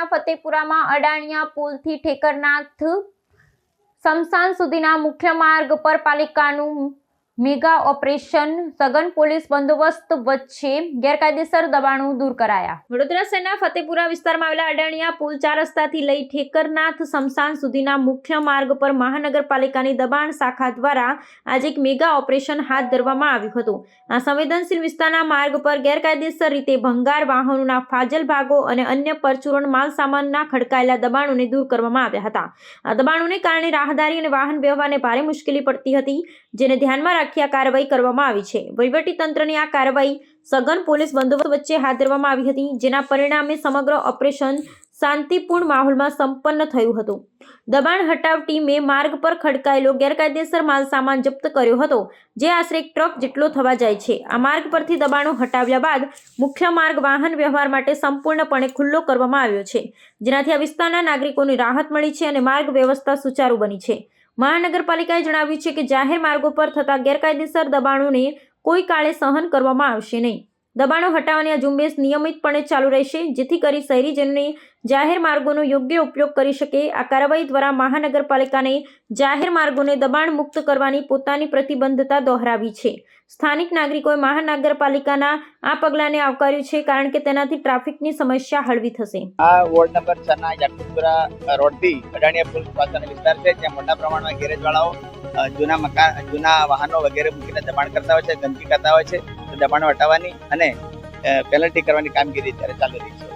શહેરના ફતેપુરામાં અડાણિયા પુલથી ઠેકરનાથ સમસાન સુધીના મુખ્ય માર્ગ પર પાલિકાનું મેગા ઓપરેશન સઘન પોલીસ બંદોબસ્ત વચ્ચે ગેરકાયદેસર દબાણો દૂર કરાયા. વડોદરા શહેરના ફતેપુરા વિસ્તારમાં આવેલા અડાણિયા પુલ ચાર રસ્તાથી લઈ ઠેકરનાથ સમસાન સુધીના મુખ્ય માર્ગ પર મહાનગરપાલિકાની દબાણ શાખા દ્વારા આજે એક મેગા ઓપરેશન હાથ ધરવામાં આવ્યું હતું. આ સંવેદનશીલ વિસ્તારના માર્ગ પર ગેરકાયદેસર રીતે ભંગાર વાહનોના ફાજલ ભાગો અને અન્ય પરચુરણ માલસામાનના ખડકાયેલા દબાણોને દૂર કરવામાં આવ્યા હતા. આ દબાણોને કારણે રાહદારી અને વાહન વ્યવહારને ભારે મુશ્કેલી પડતી હતી, જેને ધ્યાનમાં રાખી આ કાર્યવાહી કરવામાં આવી છે. વહીવટી તંત્રની આ કાર્યવાહી સઘન પોલીસ બંદોબસ્ત વચ્ચે હાથ ધરવામાં આવી હતી, જેના પરિણામે સમગ્ર ઓપરેશન શાંતિપૂર્ણ માહોલમાં સંપન્ન થયું હતું. દબાણ હટાવ ટીમે માર્ગ પર ખડકાયેલો ગેરકાયદેસર માલ સામાન જપ્ત કર્યો હતો, જે આશરે ટ્રક જેટલો થવા જાય છે. આ માર્ગ પરથી દબાણો હટાવ્યા બાદ મુખ્ય માર્ગ વાહન વ્યવહાર માટે સંપૂર્ણપણે ખુલ્લો કરવામાં આવ્યો છે, જેનાથી આ વિસ્તારના નાગરિકોને રાહત મળી છે અને માર્ગ વ્યવસ્થા સુચારુ બની છે. મહાનગરપાલિકાએ જણાવ્યું છે કે જાહેર માર્ગો પર થતા ગેરકાયદેસર દબાણોને કોઈ કાળે સહન કરવામાં આવશે નહીં. દબાણો હટાવવાની આ ઝુંબેશ નિયમિતપણે ચાલુ રહેશે, જેથી કરી શહેરીજનોને જાહેર માર્ગોનો યોગ્ય ઉપયોગ કરી શકે. આ કાર્યવાહી દ્વારા મહાનગરપાલિકાને જાહેર માર્ગોને દબાણ મુક્ત કરવાની પોતાની પ્રતિબદ્ધતા દોહરાવી છે. સ્થાનિક નાગરિકોએ મહાનગરપાલિકાના આ પગલાંને આવકાર્યું છે, કારણ કે તેનાથી ટ્રાફિકની સમસ્યા હળવી થશે. આ વોર્ડ નંબર છ ના યાકુબપુરા રોડથી અડાણીયા પુલ પાસેનો વિસ્તાર છે, જ્યાં મોટા પ્રમાણમાં ગેરેજ વાળાઓ જૂના મકાન, જૂના વાહનો વગેરે મૂકીને દબાણ કરતા હોય છે, ગંદકી કરતા હોય છે. દબાણો હટાવવાની અને પેનલ્ટી કરવાની કામગીરી અત્યારે ચાલુ રહી છે.